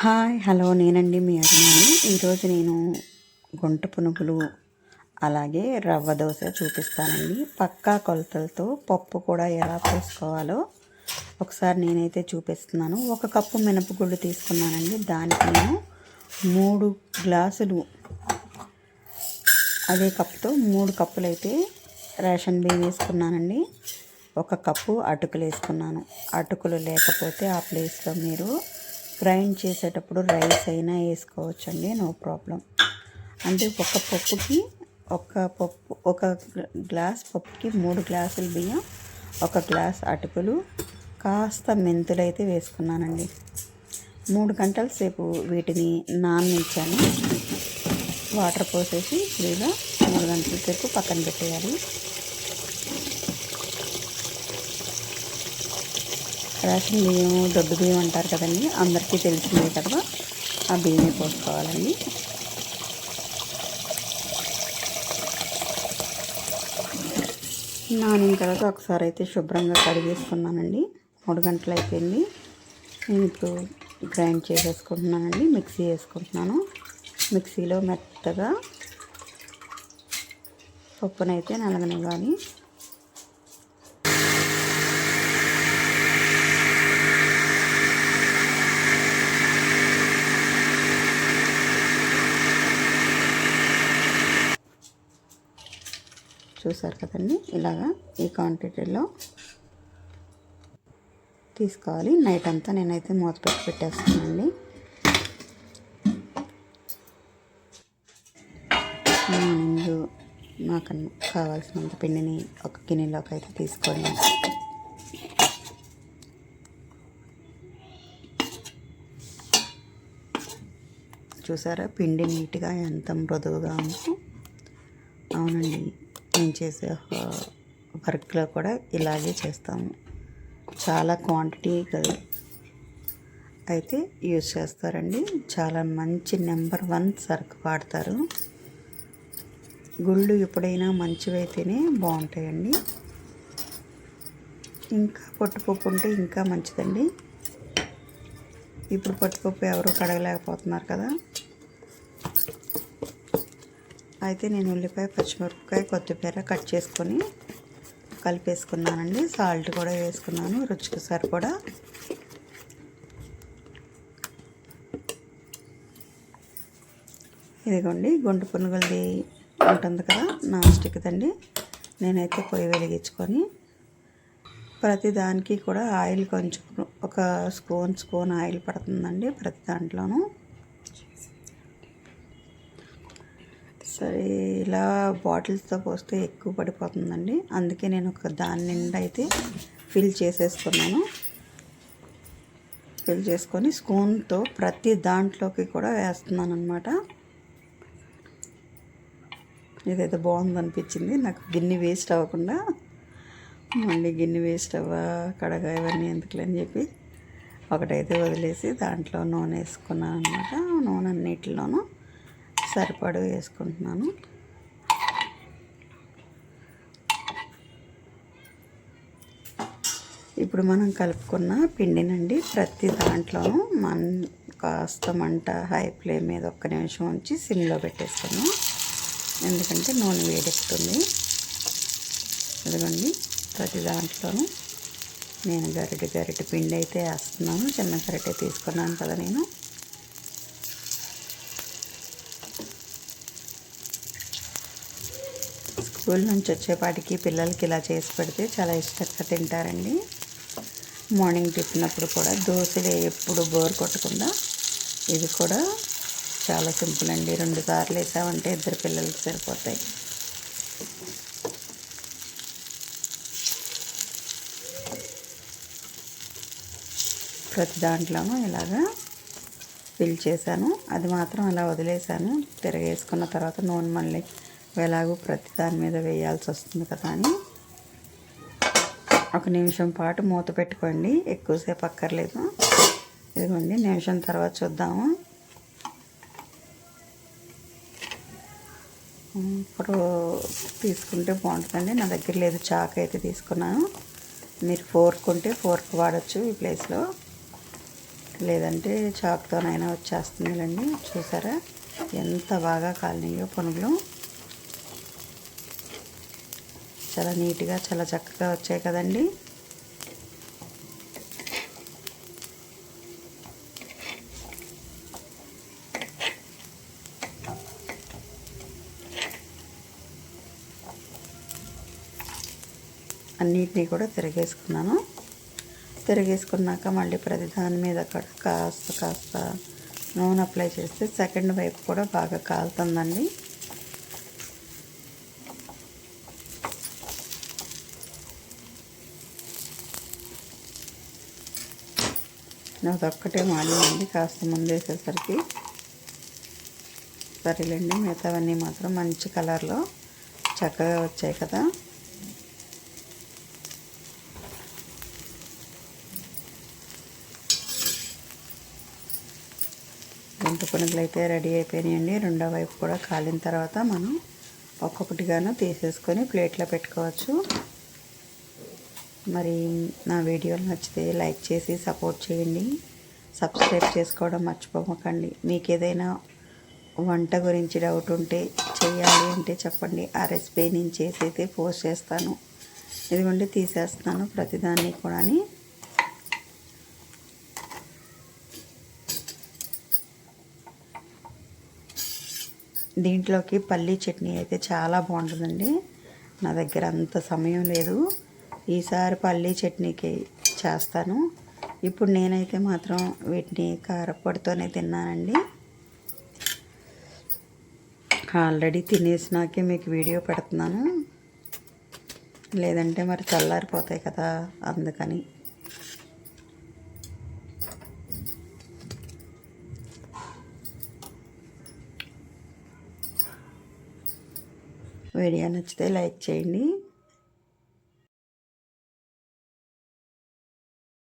Hi hello నేనండి మీ అభిమాని. ఈరోజు నేను గుంట పునుగులు అలాగే రవ్వ దోశ చూపిస్తానండి. పక్కా కొలతలతో పప్పు కూడా ఎలా పోసుకోవాలో ఒకసారి నేనైతే చూపిస్తున్నాను. ఒక కప్పు మినపగుళ్ళు తీసుకున్నానండి. దానికి నేను మూడు గ్లాసులు అదే కప్పుతో మూడు కప్పులు అయితే రేషన్ బియ్యం వేసుకున్నానండి. ఒక కప్పు అటుకులు వేసుకున్నాను. అటుకులు లేకపోతే ఆ ప్లేస్లో మీరు గ్రైండ్ చేసేటప్పుడు రైస్ అయినా వేసుకోవచ్చండి నో ప్రాబ్లం. అంటే ఒక పప్పుకి ఒక పప్పు ఒక గ్లాస్ పప్పుకి మూడు గ్లాసులు బియ్యం ఒక గ్లాస్ అటుకులు కాస్త మెంతులు అయితే వేసుకున్నానండి. మూడు గంటల సేపు వీటిని నాననిచ్చాను. వాటర్ పోసేసి ఫ్రీగా మూడు గంటల సేపు పక్కన పెట్టేయాలి. రేషన్ బియ్యం దొడ్డు బియ్యం అంటారు కదండి. అందరికీ తెలిసిందే కదా. ఆ బియ్యమే పోసుకోవాలండి. నానిన తర్వాత ఒకసారి అయితే శుభ్రంగా కడిగేసుకున్నానండి మూడు గంటలు అయిపోయింది. నేను ఇప్పుడు గ్రైండ్ చేసేసుకుంటున్నానండి. మిక్సీ వేసుకుంటున్నాను. మిక్సీలో మెత్తగా పప్పునైతే నలగనివ్వాలి. చూసారు కదండి? ఇలాగా ఈ క్వాంటిటీలో తీసుకోవాలి. నైట్ అంతా నేనైతే మూత పెట్టి పెట్టేస్తానండి ముందు నాకు కావాల్సినంత పిండిని ఒక గిన్నెలోకి అయితే తీసుకోండి. చూసారా? పిండి నీట్గా ఎంత మృదువుగా ఉందో. అవునండి. నేను చేసే వర్క్లో కూడా ఇలాగే చేస్తాము. చాలా క్వాంటిటీ కదా అయితే యూజ్ చేస్తారండి. చాలా మంచి నెంబర్ వన్ సరుకు వాడతారు. గుళ్ళు ఎప్పుడైనా మంచివైతేనే బాగుంటాయండి. ఇంకా పట్టుపప్పు ఉంటే ఇంకా మంచిదండి. ఇప్పుడు పట్టుపప్పు ఎవరు కడగలేకపోతున్నారు కదా. అయితే నేను ఉల్లిపాయ పచ్చిమిరపకాయ కొత్తిమీర కట్ చేసుకొని కలిపేసుకున్నానండి. సాల్ట్ కూడా వేసుకున్నాను రుచికి సరిపడా. ఇదిగోండి గుండు పునుగులది ఉంటుంది కదా నాన్ స్టిక్దండి నేనైతే పొయ్యి వెలిగించుకొని ప్రతి దానికి కూడా ఆయిల్ కొంచెం ఒక స్పూన్ స్పూన్ ఆయిల్ పడుతుందండి ప్రతి దాంట్లోనూ. సరే ఇలా బాటిల్స్తో పోస్తే ఎక్కువ పడిపోతుందండి. అందుకే నేను ఒక దాని నిండా అయితే ఫిల్ చేసేసుకున్నాను ఫిల్ చేసుకొని స్పూన్తో ప్రతి దాంట్లోకి కూడా వేస్తున్నాను అనమాట ఇదైతే బాగుంది అనిపించింది నాకు గిన్నె వేస్ట్ అవ్వకుండా మళ్ళీ గిన్నె వేస్ట్ అవ్వ కడగ ఇవన్నీ ఎందుకులే అని చెప్పి ఒకటైతే వదిలేసి దాంట్లో నూనె వేసుకున్నాను అనమాట నూనె అన్నిటిలోనూ సరిపడు వేసుకుంటున్నాను. ఇప్పుడు మనం కలుపుకున్న పిండినండి ప్రతి దాంట్లో మన కాస్త మంట హై ఫ్లేమ్ మీద ఒక్క నిమిషం ఉంచి సిమ్లో పెట్టేస్తాను ఎందుకంటే నూనె వేడెక్కుతుంది. ఇదిగోండి ప్రతి దాంట్లోనూ నేను గరిటె గరిటె పిండి అయితే వేస్తున్నాను. చిన్న గరిటె తీసుకున్నాను కదా నేను. స్కూల్ నుంచి వచ్చేపాటికి పిల్లలకి ఇలా చేసి పెడితే చాలా ఇష్టంగా తింటారండి. మార్నింగ్ టిఫిన్ అప్పుడు కూడా దోశలు ఎప్పుడు బోర్ కొట్టకుండా ఇది కూడా చాలా సింపుల్ అండి. రెండు సార్లు వేసామంటే ఇద్దరు పిల్లలకి సరిపోతాయి. ప్రతి దాంట్లోనూ ఇలాగా ఫిల్ చేశాను. అది మాత్రం అలా వదిలేసాను తిరగేసుకున్న తర్వాత నూనె మళ్ళీ ఎలాగో ప్రతి దాని మీద వేయాల్సి వస్తుంది కదా అని. ఒక నిమిషం పాటు మూత పెట్టుకోండి. ఎక్కువసేపు అక్కర్లేదు. ఇదిగోండి నిమిషం తర్వాత చూద్దాము. ఇప్పుడు తీసుకుంటే బాగుంటుందండి. నా దగ్గర లేదు చాక్ అయితే తీసుకున్నాను. మీరు ఫోర్క్ ఉంటే ఫోర్క్ వాడచ్చు ఈ ప్లేస్లో. లేదంటే చాక్తోనైనా వచ్చేస్తుందిలండి. చూసారా? ఎంత బాగా కాలనీయో పునుగులు. చాలా నీట్గా చాలా చక్కగా వచ్చాయి కదండి. అన్నిటినీ కూడా తిరగేసుకున్నాను. తిరిగేసుకున్నాక మళ్ళీ ప్రతి దాని మీద కూడా కాస్త కాస్త నూనె అప్లై చేస్తే సెకండ్ వైపు కూడా బాగా కాలుతుందండి. అదొక్కటే మాడిందండి కాస్త ముందు వేసేసరికి సరేలేండి మిగతావన్నీ మాత్రం మంచి కలర్లో చక్కగా వచ్చాయి కదా. గుంట పునుగులు అయితే రెడీ అయిపోయినాయండి. రెండో వైపు కూడా కాలిన తర్వాత మనం ఒక్కొక్కటిగాను తీసేసుకొని ప్లేట్లో పెట్టుకోవచ్చు. మరి నా వీడియోలు నచ్చితే లైక్ చేసి సపోర్ట్ చేయండి. సబ్స్క్రైబ్ చేసుకోవడం మర్చిపోమకండి మీకు ఏదైనా వంట గురించి డౌట్ ఉంటే చేయాలి అంటే చెప్పండి. ఆ రెసిపీ నేను చేసి అయితే పోస్ట్ చేస్తాను. ఇదిగోండి తీసేస్తాను ప్రతిదాన్ని కూడా దీంట్లోకి పల్లీ చట్నీ అయితే చాలా బాగుంటుందండి. నా దగ్గర అంత సమయం లేదు. ఈసారి పల్లీ చట్నీకి చేస్తాను. ఇప్పుడు నేనైతే మాత్రం వీటిని కారపొడితోనే తిన్నానండి. ఆల్రెడీ తినేసినాకే మీకు వీడియో పెడుతున్నాను. లేదంటే మరి చల్లారిపోతాయి కదా అందుకని. వీడియో నచ్చితే లైక్ చేయండి.